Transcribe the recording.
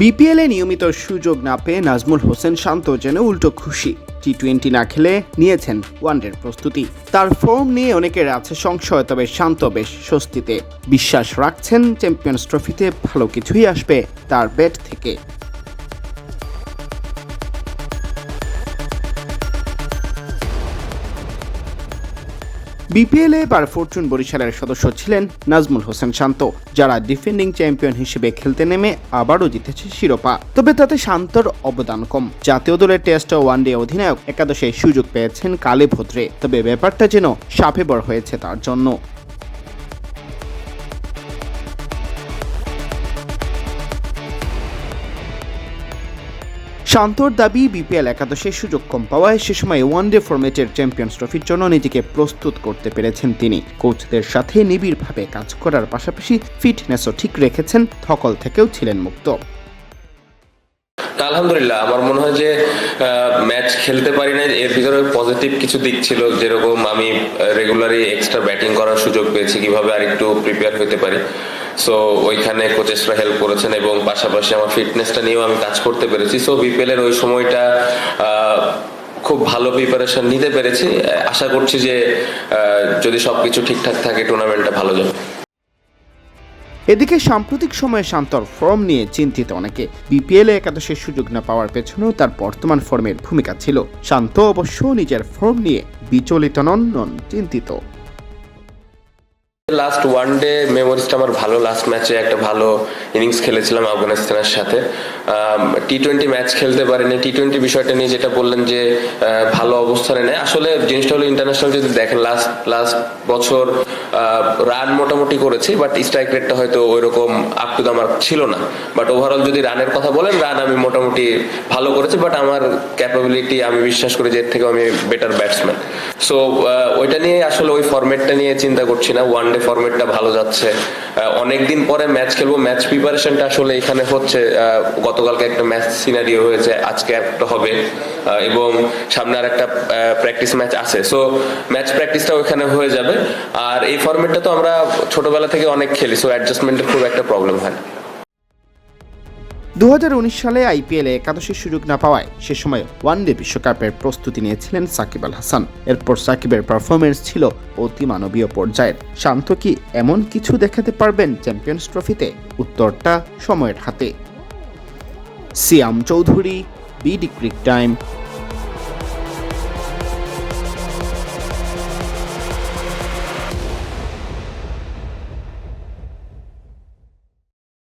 BPL নিয়মিত সুযোগ না পেয়ে নাজমুল হোসেন শান্ত, যেন উল্টো খুশি। টি টোয়েন্টি না খেলে নিয়েছেন ওয়ানডের প্রস্তুতি। তার ফর্ম নিয়ে অনেকের আছে সংশয়, তবে শান্ত বেশ স্বস্তিতে। বিশ্বাস রাখছেন চ্যাম্পিয়ন্স ট্রফিতে ভালো কিছুই আসবে তার ব্যাট থেকে। বিপিএলে এবার ফরচুন বরিশালের সদস্য ছিলেন নাজমুল হোসেন শান্ত, যারা ডিফেন্ডিং চ্যাম্পিয়ন হিসেবে খেলতে নেমে আবারও জিতেছে শিরোপা। তবে তাতে শান্তর অবদান কম। জাতীয় দলের টেস্ট ও ওয়ানডে অধিনায়ক একাদশে সুযোগ পেয়েছেন কালে ভদ্রে তবে ব্যাপারটা যেন সাপে বড় হয়েছে তার জন্য। শান্তর দাবি, বিপিএল একাদশে সুযোগ কম পাওয়ায় সে সময় ওয়ানডে ফরম্যাটের চ্যাম্পিয়ন্স ট্রফির জন্য নিজেকে প্রস্তুত করতে পেরেছেন তিনি। কোচদের সাথে নিবিড়ভাবে কাজ করার পাশাপাশি ফিটনেসও ঠিক রেখেছেন থকল থেকেও ছিলেন মুক্ত। আলহামদুলিল্লাহ, আমার মনে হয় যে ম্যাচ খেলতে পারি না এর ভিতরে পজিটিভ কিছু দিক ছিল, যেরকম আমি রেগুলারই এক্সট্রা ব্যাটিং করার সুযোগ পেয়েছি, কীভাবে আর একটু প্রিপেয়ার হতে পারি। সো ওইখানে কোচেসরা হেল্প করেছেন এবং পাশাপাশি আমার ফিটনেসটা নিয়েও আমি কাজ করতে পেরেছি। সো বিপিএল এর ওই সময়টা খুব ভালো প্রিপারেশন নিতে পেরেছি। আশা করছি যে যদি সবকিছু ঠিকঠাক থাকে টুর্নামেন্টটা ভালো যাবে। এদিকে সাম্প্রতিক সময়ে শান্তর ফর্ম নিয়ে চিন্তিত অনেকে। বিপিএল একাদশের সুযোগ না পাওয়ার পেছনেও তার বর্তমান ফর্মের ভূমিকা ছিল। শান্ত অবশ্য নিজের ফর্ম নিয়ে বিচলিত নন নন, চিন্তিত। লাস্ট ওয়ান ডে মেমোরিজটা আমার ভালো। লাস্ট ম্যাচে একটা ভালো ইনিংস খেলেছিলাম আফগানিস্তানের সাথে। টি টোয়েন্টি ম্যাচ খেলতে পারিনি। টি টোয়েন্টি বিষয়টা নিয়ে যেটা বললেন যে ভালো অবস্থানে নেই। আসলে জিনিসটা হলো ইন্টারন্যাশনাল যদি দেখেন লাস্ট লাস্ট বছর রান মোটামুটি করেছি বাট স্ট্রাইক রেটটা হয়তো ওই রকম আপ টু দ্য ছিল না। বাট ওভারঅল যদি রানের কথা বলেন রান আমি মোটামুটি ভালো করেছি বাট আমার ক্যাপাবিলিটি আমি বিশ্বাস করি যে এর থেকে আমি বেটার ব্যাটসম্যান সো ওইটা নিয়ে আসলে ওই ফরম্যাটটা নিয়ে চিন্তা করছি না। ওয়ান ডে ফরম্যাটটা ভালো যাচ্ছে। অনেকদিন পরে ম্যাচ খেলব ম্যাচ প্রিপারেশনটা আসলে এখানে হচ্ছে গতকালকে একটা ম্যাচ সিনারিও হয়েছে, আজকে একটা হবে। এবং সামনে আর একটা প্র্যাকটিস ম্যাচ আছে। সো ম্যাচ প্র্যাকটিসটা ওইখানে হয়ে যাবে। আর এই ফরম্যাটটা তো আমরা ছোটবেলা থেকে অনেক খেলি সো অ্যাডজাস্টমেন্টের খুব একটা প্রবলেম হয় দু সালে আইপিএলে একাদশের সুযোগ না পাওয়ায় সে সময় ওয়ানডে বিশ্বকাপের প্রস্তুতি নিয়েছিলেন সাকিব আল হাসান। এরপর সাকিবের পারফরমেন্স ছিল অতিমানবীয় পর্যায়ের। শান্ত কি এমন কিছু দেখাতে পারবেন চ্যাম্পিয়ন্স ট্রফিতে? উত্তরটা সময়ের হাতে। Siam Chowdhury BD cric time